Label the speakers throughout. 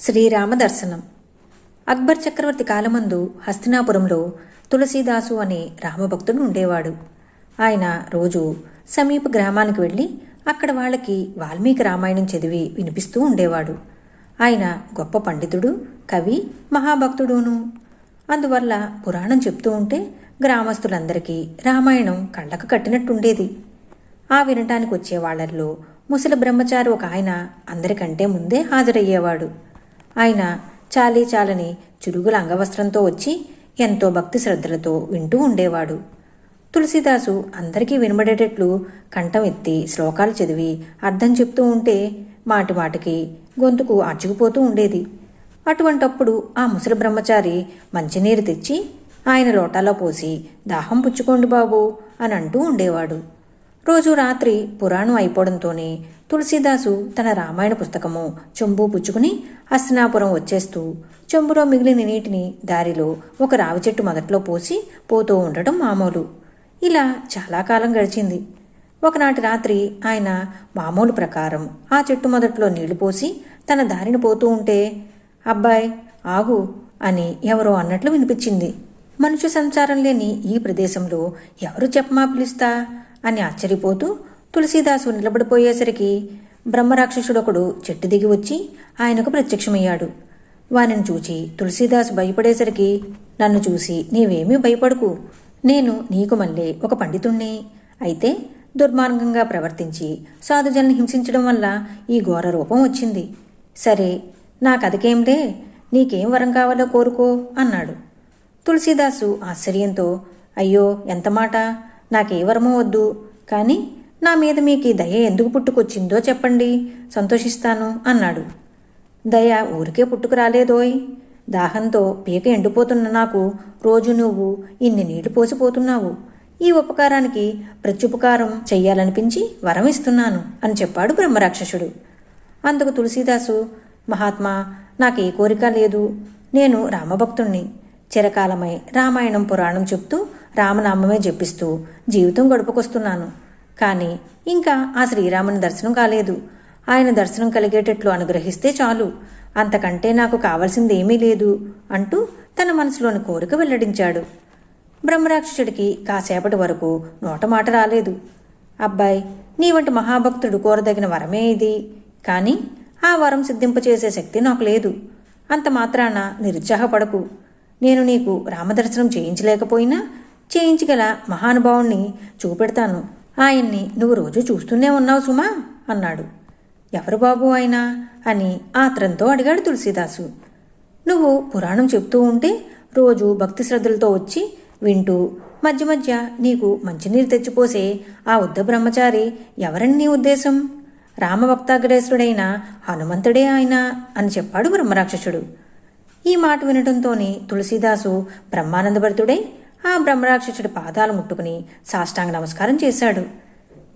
Speaker 1: శ్రీరామ దర్శనం. అక్బర్ చక్రవర్తి కాలమందు హస్తినాపురంలో తులసీదాసు అనే రామభక్తుడు ఉండేవాడు. ఆయన రోజు సమీప గ్రామానికి వెళ్ళి అక్కడ వాళ్ళకి వాల్మీకి రామాయణం చదివి వినిపిస్తూ ఉండేవాడు. ఆయన గొప్ప పండితుడు కవి మహాభక్తుడును. అందువల్ల పురాణం చెప్తూ ఉంటే గ్రామస్తులందరికీ రామాయణం కళ్ళకు కట్టినట్టుండేది. ఆ వినటానికి వచ్చే వాళ్ళల్లో ముసలి బ్రహ్మచారి ఒక ఆయన అందరికంటే ముందే హాజరయ్యేవాడు. ఆయన చాలీ చాలని చురుగుల అంగవస్త్రంతో వచ్చి ఎంతో భక్తి శ్రద్ధలతో వింటూ ఉండేవాడు. తులసిదాసు అందరికీ వినబడేటట్లు కంఠం ఎత్తి శ్లోకాలు చదివి అర్థం చెప్తూ ఉంటే మాటి మాటికి గొంతుకు అచ్చుకుపోతూ ఉండేది. అటువంటప్పుడు ఆ ముసలి బ్రహ్మచారి మంచినీరు తెచ్చి ఆయన లోటాలో పోసి దాహం పుచ్చుకోండి బాబు అని అంటూ ఉండేవాడు. రోజు రాత్రి పురాణం అయిపోవడంతోనే తులసీదాసు తన రామాయణ పుస్తకము చెంబు పుచ్చుకుని హస్తినాపురం వచ్చేస్తూ చెంబులో మిగిలిన నీటిని దారిలో ఒక రావి చెట్టు మొదట్లో పోసి పోతూ ఉండటం మామూలు. ఇలా చాలా కాలం గడిచింది. ఒకనాటి రాత్రి ఆయన మామూలు ప్రకారం ఆ చెట్టు మొదట్లో నీళ్ళు పోసి తన దారిని పోతూ ఉంటే అబ్బాయ్ ఆగు అని ఎవరో అన్నట్లు వినిపించింది. మనుషు సంచారం లేని ఈ ప్రదేశంలో ఎవరు చెప్పమా పిలుస్తా? అని ఆశ్చర్యపోతూ తులసీదాసు నిలబడిపోయేసరికి బ్రహ్మరాక్షసుడొకడు చెట్టు దిగి వచ్చి ఆయనకు ప్రత్యక్షమయ్యాడు. వానిని చూచి తులసీదాసు భయపడేసరికి నన్ను చూసి నీవేమీ భయపడకు. నేను నీకు మళ్ళీ ఒక పండితుణ్ణి అయితే దుర్మార్గంగా ప్రవర్తించి సాధుజల్ని హింసించడం వల్ల ఈ ఘోర రూపం వచ్చింది. సరే నా కథకేంలే నీకేం వరం కావాలో కోరుకో అన్నాడు. తులసీదాసు ఆశ్చర్యంతో అయ్యో ఎంత మాట? నాకే వరమో వద్దు. కానీ నా మీద మీకు ఈ దయ ఎందుకు పుట్టుకొచ్చిందో చెప్పండి. సంతోషిస్తాను అన్నాడు. దయ ఊరికే పుట్టుకు రాలేదోయ్ దాహంతో పీక ఎండిపోతున్న నాకు రోజు నువ్వు ఇన్ని నీళ్ళు పోసిపోతున్నావు. ఈ ఉపకారానికి ప్రత్యుపకారం చెయ్యాలనిపించి వరం ఇస్తున్నాను అని చెప్పాడు బ్రహ్మరాక్షసుడు. అందుకు తులసీదాసు మహాత్మా నాకు ఏ కోరిక లేదు. నేను రామభక్తుణ్ణి. చిరకాలమై రామాయణం పురాణం చెప్తూ రామనామమే జపిస్తూ జీవితం గడుపుకొస్తున్నాను. కానీ ఇంకా ఆ శ్రీరాముని దర్శనం కాలేదు. ఆయన దర్శనం కలిగేటట్లు అనుగ్రహిస్తే చాలు. అంతకంటే నాకు కావలసింది ఏమీ లేదు అంటూ తన మనసులోని కోరిక వెల్లడించాడు. బ్రహ్మరాక్షసుడికి కాసేపటి వరకు నోట మాట రాలేదు. అబ్బాయి నీ వంటి మహాభక్తుడు కోరదగిన వరమే ఇది. కానీ ఆ వరం సిద్ధింపచేసే శక్తి నాకు లేదు. అంత మాత్రాన నిరుత్సాహపడకు నేను నీకు రామదర్శనం చేయించలేకపోయినా చేయించగల మహానుభావుణ్ణి చూపెడతాను. ఆయన్ని నువ్వు రోజు చూస్తూనే ఉన్నావు సుమా అన్నాడు. ఎవరు బాబు ఆయన? అని ఆత్రంతో అడిగాడు తులసీదాసు. నువ్వు పురాణం చెప్తూ ఉంటే రోజు భక్తి శ్రద్ధలతో వచ్చి వింటూ మధ్య మధ్య నీకు మంచినీరు తెచ్చిపోసే ఆ ఉద్ద బ్రహ్మచారి ఎవరని నీ ఉద్దేశం? రామభక్తాగ్రేసుడైన హనుమంతుడే ఆయన అని చెప్పాడు బ్రహ్మరాక్షసుడు. ఈ మాట వినటంతోనే తులసీదాసు బ్రహ్మానందభరితుడై ఆ బ్రహ్మరాక్షసుడి పాదాలు ముట్టుకుని సాష్టాంగ నమస్కారం చేశాడు.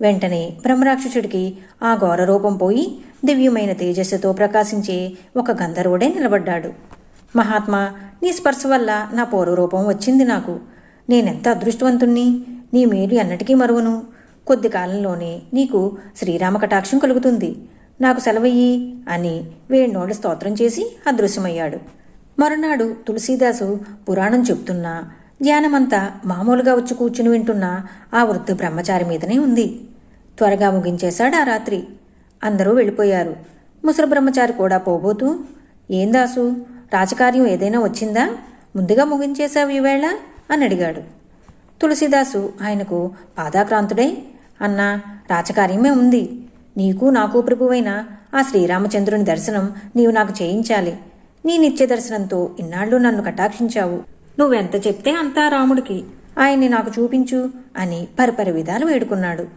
Speaker 1: వెంటనే బ్రహ్మరాక్షసుడికి ఆ ఘోర రూపం పోయి దివ్యమైన తేజస్సుతో ప్రకాశించే ఒక గంధర్వుడే నిలబడ్డాడు. మహాత్మా నీ స్పర్శ వల్ల నా పూర్వరూపం వచ్చింది నాకు. నేనెంత అదృష్టవంతుణ్ణి? నీ మేలు ఎన్నటికీ మరువను. కొద్ది కాలంలోనే నీకు శ్రీరామ కటాక్షం కలుగుతుంది. నాకు సెలవయ్యి అని వేణోడు స్తోత్రం చేసి అదృశ్యమయ్యాడు. మరునాడు తులసీదాసు పురాణం చెప్తున్నా ధ్యానమంతా మామూలుగా వచ్చి కూర్చుని వింటున్న ఆ వృద్ధ బ్రహ్మచారి మీదనే ఉంది. త్వరగా ముగించేశాడు ఆ రాత్రి. అందరూ వెళ్ళిపోయారు. ముసలి బ్రహ్మచారి కూడా పోబోతూ ఏం దాసు రాజకార్యం ఏదైనా వచ్చిందా? ముందుగా ముగించేశావు ఈవేళ? అని అడిగాడు. తులసిదాసు ఆయనకు పాదాక్రాంతుడై. అన్న రాజకార్యమే ఉంది. నీకు నాకు ప్రభువైన ఆ శ్రీరామచంద్రుని దర్శనం నీవు నాకు చేయించాలి. నీ నిత్య దర్శనంతో ఇన్నాళ్ళు నన్ను కటాక్షించావు. నువ్వెంత చెప్తే అంతా రాముడికి. ఆయన్ని నాకు చూపించు అని పరిపరి విధాలు వేడుకున్నాడు.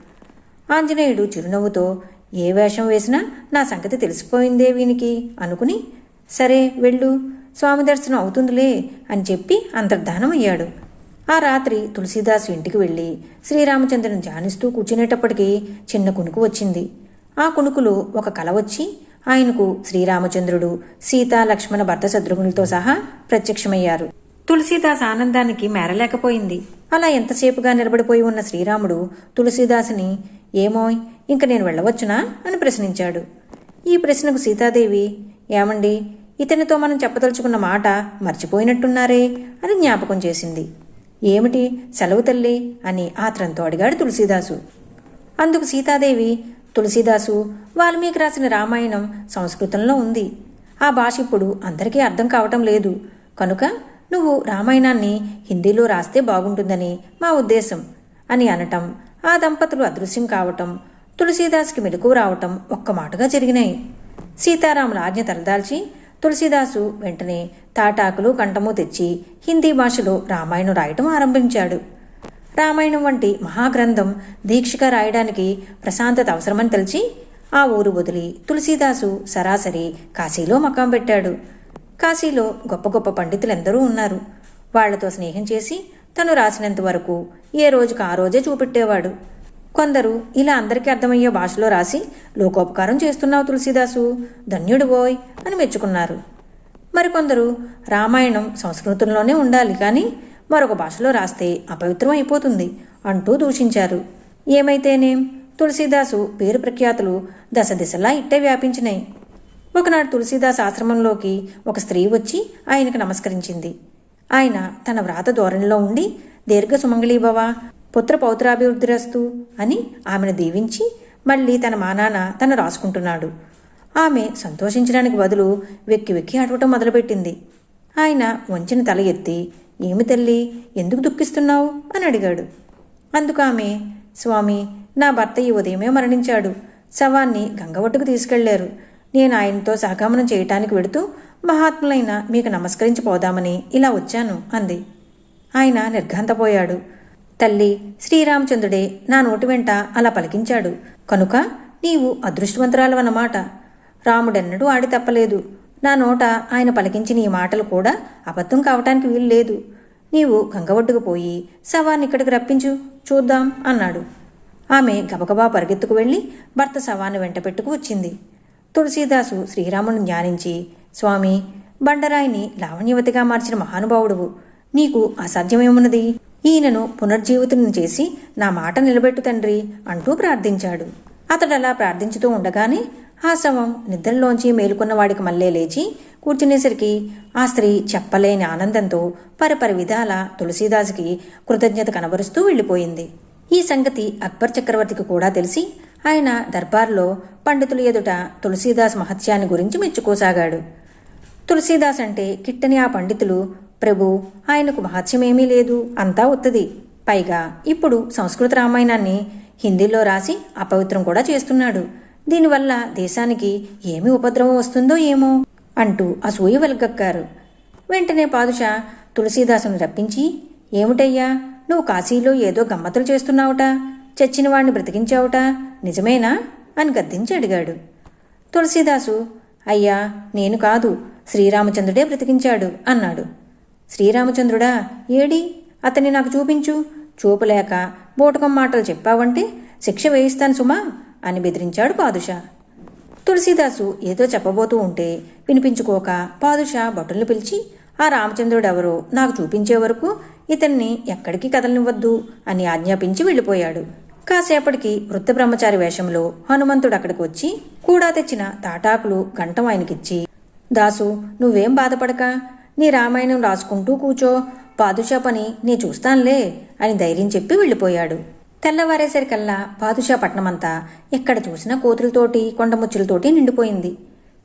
Speaker 1: ఆంజనేయుడు చిరునవ్వుతో ఏ వేషం వేసినా నా సంగతి తెలిసిపోయిందే వీనికి అనుకుని సరే వెళ్ళు స్వామి దర్శనం అవుతుందిలే అని చెప్పి అంతర్ధానం అయ్యాడు ఆ రాత్రి తులసీదాసు ఇంటికి వెళ్ళి శ్రీరామచంద్రుని ధ్యానిస్తూ కూర్చునేటప్పటికీ చిన్న కునుకు వచ్చింది. ఆ కునుకులో ఒక కల వచ్చి ఆయనకు శ్రీరామచంద్రుడు సీతా లక్ష్మణ భర్త శత్రుఘ్నులతో సహా ప్రత్యక్షమయ్యారు. తులసీదాస్ ఆనందానికి మేరలేకపోయింది. అలా ఎంతసేపుగా నిలబడిపోయి ఉన్న శ్రీరాముడు తులసీదాసుని ఏమోయ్ ఇంక నేను వెళ్ళవచ్చునా? అని ప్రశ్నించాడు. ఈ ప్రశ్నకు సీతాదేవి ఏమండి ఇతనితో మనం చెప్పదలుచుకున్న మాట మర్చిపోయినట్టున్నారే? అని జ్ఞాపకం చేసింది. ఏమిటి సెలవు తల్లి? అని ఆత్రంతో అడిగాడు తులసీదాసు. అందుకు సీతాదేవి తులసీదాసు వాల్మీకి రాసిన రామాయణం సంస్కృతంలో ఉంది. ఆ భాష ఇప్పుడు అందరికీ అర్థం కావటం లేదు. కనుక నువ్వు రామాయణాన్ని హిందీలో రాస్తే బాగుంటుందని మా ఉద్దేశం అని అనటం ఆ దంపతులు అదృశ్యం కావటం తులసీదాస్కి మెలకు రావటం ఒక్క మాటగా జరిగినాయి. సీతారాముల ఆజ్ఞ తలదాల్చి తులసీదాసు వెంటనే తాటాకులు కంఠము తెచ్చి హిందీ భాషలో రామాయణం రాయటం ఆరంభించాడు. రామాయణం వంటి మహాగ్రంథం దీక్షగా రాయడానికి ప్రశాంతత అవసరమని తెలిసి ఆ ఊరు వదిలి తులసీదాసు సరాసరి కాశీలో మకాం పెట్టాడు. కాశీలో గొప్ప గొప్ప పండితులెందరూ ఉన్నారు. వాళ్ళతో స్నేహం చేసి తను రాసినంత వరకు ఏ రోజుకు ఆ రోజే చూపెట్టేవాడు. కొందరు ఇలా అందరికీ అర్థమయ్యే భాషలో రాసి లోకోపకారం చేస్తున్నావు తులసీదాసు ధన్యుడు బోయ్ అని మెచ్చుకున్నారు. మరికొందరు రామాయణం సంస్కృతంలోనే ఉండాలి కానీ మరొక భాషలో రాస్తే అపవిత్రం అయిపోతుంది అంటూ దూషించారు. ఏమైతేనేం తులసీదాసు పేరు ప్రఖ్యాతులు దశ దిశలా ఇట్టే వ్యాపించినాయి ఒకనాడు తులసీదాస్ ఆశ్రమంలోకి ఒక స్త్రీ వచ్చి ఆయనకు నమస్కరించింది. ఆయన తన వ్రాత ధోరణిలో ఉండి దీర్ఘ సుమంగళీభవ పుత్ర పౌత్రాభివృద్ధిరస్తు అని ఆమెను దీవించి మళ్ళీ తన మానాన తను రాసుకుంటున్నాడు. ఆమె సంతోషించడానికి బదులు వెక్కి వెక్కి అడవటం మొదలుపెట్టింది. ఆయన వంచిన తల ఎత్తి ఏమి తల్లి ఎందుకు దుఃఖిస్తున్నావు? అని అడిగాడు. అందుకు ఆమె స్వామి నా భర్త ఈ ఉదయమే మరణించాడు. శవాన్ని గంగవట్టుకు తీసుకెళ్ళారు. నేను ఆయనతో సహగమనం చేయటానికి వెడుతూ మహాత్ములైన మీకు నమస్కరించి పోదామని ఇలా వచ్చాను అంది. ఆయన నిర్ఘాంతపోయాడు. తల్లి శ్రీరామచంద్రుడే నా నోటి వెంట అలా పలికించాడు. కనుక నీవు అదృష్టవంతురాలవన్నమాట. రాముడెన్నడూ ఆడి తప్పలేదు. నా నోట ఆయన పలికించిన ఈ మాటలు కూడా అబద్ధం కావటానికి వీలు లేదు. నీవు గంగవడ్డుకు పోయి శవాన్ని ఇక్కడికి రప్పించు చూద్దాం అన్నాడు. ఆమె గబగబా పరిగెత్తుకు వెళ్ళి భర్త శవాన్ని వెంట పెట్టుకు వచ్చింది. తులసీదాసు శ్రీరాముని ధ్యానించి స్వామి బండరాయిని లావణ్యవతిగా మార్చిన మహానుభావుడువు నీకు అసాధ్యమేమున్నది? ఈయనను పునర్జీవితుని చేసి నా మాట నిలబెట్టు తండ్రి అంటూ ప్రార్థించాడు. అతడలా ప్రార్థించుతూ ఉండగానే ఆ శవం నిద్రలోంచి మేలుకున్నవాడికి మళ్ళీ లేచి కూర్చునేసరికి ఆ స్త్రీ చెప్పలేని ఆనందంతో పరిపరి విధాల తులసీదాసుకి కృతజ్ఞత కనబరుస్తూ వెళ్ళిపోయింది. ఈ సంగతి అక్బర్ చక్రవర్తికి కూడా తెలిసి ఆయన దర్బార్లో పండితుల ఎదుట తులసీదాస్ మహత్యాన్ని గురించి మెచ్చుకోసాగాడు. తులసీదాస్ అంటే కిట్టని ఆ పండితులు ప్రభు ఆయనకు మహత్యమేమీ లేదు అంతా ఉత్తది పైగా ఇప్పుడు సంస్కృత రామాయణాన్ని హిందీలో రాసి అపవిత్రం కూడా చేస్తున్నాడు. దీనివల్ల దేశానికి ఏమి ఉపద్రవం వస్తుందో ఏమో అంటూ అసూయ వెలగక్కారు. వెంటనే పాదుషా తులసీదాసును రప్పించి ఏమిటయ్యా నువ్వు కాశీలో ఏదో గమ్మతులు చేస్తున్నావుట? చచ్చిన వాణ్ణి బ్రతికించావుట? నిజమేనా? అని గద్దించి అడిగాడు. తులసీదాసు అయ్యా నేను కాదు శ్రీరామచంద్రుడే బ్రతికించాడు అన్నాడు. శ్రీరామచంద్రుడా ఏడి? అతన్ని నాకు చూపించు. చూపలేక బోటకం మాటలు చెప్పావంటే శిక్ష వేయిస్తాను సుమా అని బెదిరించాడు పాదుషా. తులసీదాసు ఏదో చెప్పబోతూ ఉంటే వినిపించుకోక పాదుషా భటుల్ని పిలిచి ఆ రామచంద్రుడెవరో నాకు చూపించే వరకు ఇతన్ని ఎక్కడికి కదలనివ్వద్దు అని ఆజ్ఞాపించి వెళ్ళిపోయాడు. కాసేపటికి వృద్ధ బ్రహ్మచారి వేషంలో హనుమంతుడు అక్కడికి వచ్చి కూడా తెచ్చిన తాటాకులు గంటం ఆయనకిచ్చి దాసు నువ్వేం బాధపడక నీ రామాయణం రాసుకుంటూ కూచో పాదుషా పని నీ చూస్తానులే అని ధైర్యం చెప్పి వెళ్ళిపోయాడు. తెల్లవారేసరికల్లా పాదుషా పట్నమంతా ఎక్కడ చూసినా కోతులతోటి కొండముచ్చులతోటి నిండిపోయింది.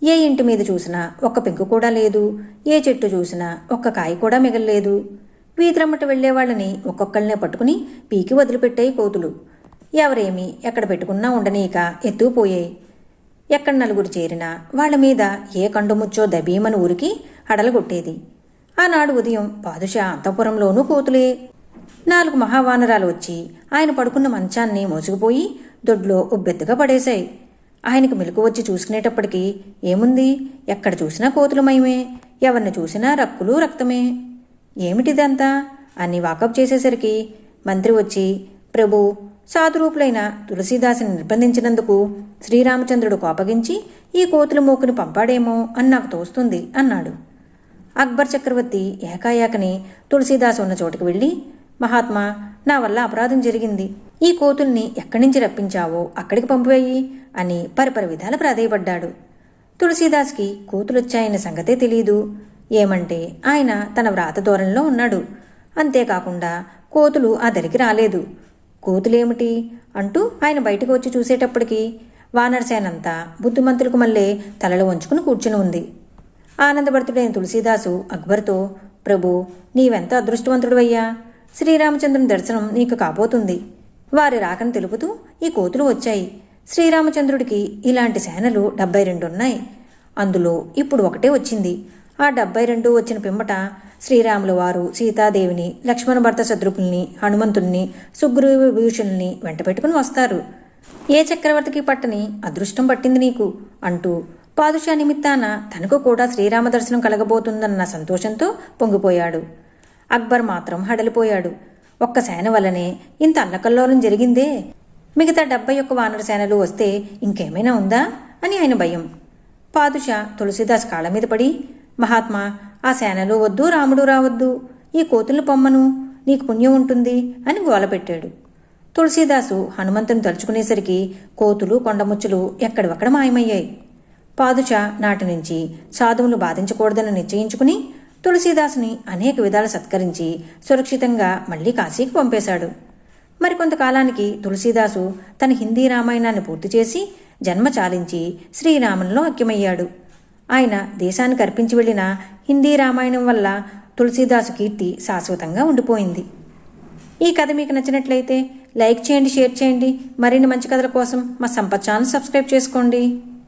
Speaker 1: ఏ ఇంటి మీద చూసినా ఒక్క పెంకు కూడా లేదు. ఏ చెట్టు చూసినా ఒక్క కాయ కూడా మిగల్లేదు. వీధిరమ్మట వెళ్ళేవాళ్ళని ఒక్కొక్కళ్ళనే పట్టుకుని పీకి వదిలిపెట్టాయి కోతులు. ఎవరేమి ఎక్కడ పెట్టుకున్నా ఉండనీక ఎత్తుకుపోయాయి ఎక్కడ నలుగురు చేరినా వాళ్ళ మీద ఏ కండుముచ్చో దబీమని ఊరికి అడలగొట్టేది ఆనాడు ఉదయం పాదుషా అంతఃపురంలోనూ కోతులే నాలుగు మహావానరాలు వచ్చి ఆయన పడుకున్న మంచాన్ని మోసుకుపోయి దొడ్లో ఉబ్బెత్తుగా పడేశాయి. ఆయనకు మెలకు వచ్చి చూసుకునేటప్పటికీ ఏముంది? ఎక్కడ చూసినా కోతులమయమే ఎవరిని చూసినా రక్కులు రక్తమే. ఏమిటిదంతా? అని వాకప్ చేసేసరికి మంత్రి వచ్చి ప్రభు సాధురూపులైన తులసీదాసుని నిర్బంధించినందుకు శ్రీరామచంద్రుడు కోపగించి ఈ కోతుల మూకుని పంపాడేమో అని నాకు తోస్తుంది అన్నాడు. అక్బర్ చక్రవర్తి ఏకాయాకని తులసీదాసు ఉన్న చోటుకు వెళ్ళి మహాత్మా నా వల్ల అపరాధం జరిగింది. ఈ కోతుల్ని ఎక్కడి నుంచి రప్పించావో అక్కడికి పంపివేయి అని పరిపరి విధాలు ప్రాధేయపడ్డాడు. తులసీదాస్కి కూతులొచ్చాయన్న సంగతే తెలియదు ఏమంటే ఆయన తన వ్రాత దూరంలో ఉన్నాడు. అంతేకాకుండా కోతులు ఆ దరికి రాలేదు. కోతులేమిటి? అంటూ ఆయన బయటకు వచ్చి చూసేటప్పటికి వానరసేనంతా బుద్ధిమంతులకు మళ్ళీ తలలు వంచుకుని కూర్చుని ఉంది. ఆనందభరితుడైన తులసీదాసు అక్బర్తో ప్రభు నీవెంత అదృష్టవంతుడువయ్యా? శ్రీరామచంద్రుని దర్శనం నీకు కాబోతుంది వారి రాకను తెలుపుతూ ఈ కోతులు వచ్చాయి. శ్రీరామచంద్రుడికి ఇలాంటి సేనలు డెబ్బై రెండు ఉన్నాయి అందులో ఇప్పుడు ఒకటే వచ్చింది. ఆ డెబ్బై రెండు వచ్చిన పిమ్మట శ్రీరాముల వారు సీతాదేవిని లక్ష్మణ భర్త శత్రుఘ్నుల్ని హనుమంతుణ్ణి సుగ్రీవ విభూషణ్ణి వెంట పెట్టుకుని వస్తారు. ఏ చక్రవర్తికి పట్టని అదృష్టం పట్టింది నీకు? అంటూ పాదుషా నిమిత్తాన తనకు కూడా శ్రీరామ దర్శనం కలగబోతుందన్న సంతోషంతో పొంగిపోయాడు. అక్బర్ మాత్రం హడలిపోయాడు. ఒక్క సేన వల్లనే ఇంత అల్లకల్లోలం జరిగిందే? మిగతా డెబ్బై ఒక్క వానర సేనలు వస్తే ఇంకేమైనా ఉందా? అని ఆయన భయం. పాదుషా తులసిదాస్ కాళ్ళ మీద పడి మహాత్మా ఆ సేనలు వద్దు రాముడు రావద్దు. ఈ కోతులు పొమ్మను నీకు పుణ్యం ఉంటుంది అని గోలపెట్టాడు. తులసీదాసు హనుమంతుని తలుచుకునేసరికి కోతులు కొండముచ్చులు ఎక్కడివక్కడ మాయమయ్యాయి. పాదుషా నాటి నుంచి సాధువులు బాధించకూడదని నిశ్చయించుకుని తులసీదాసుని అనేక విధాలు సత్కరించి సురక్షితంగా మళ్ళీ కాశీకి పంపేశాడు. మరికొంతకాలానికి తులసీదాసు తన హిందీ రామాయణాన్ని పూర్తి చేసి జన్మ చాలించి శ్రీరామంలో ఐక్యమయ్యాడు. ఆయన దేశానికి అర్పించి వెళ్ళిన హిందీ రామాయణం వల్ల తులసీదాసు కీర్తి శాశ్వతంగా ఉండిపోయింది. ఈ కథ మీకు నచ్చినట్లయితే లైక్ చేయండి షేర్ చేయండి. మరిన్ని మంచి కథల కోసం మా సంపత్ ఛానల్ సబ్స్క్రైబ్ చేసుకోండి.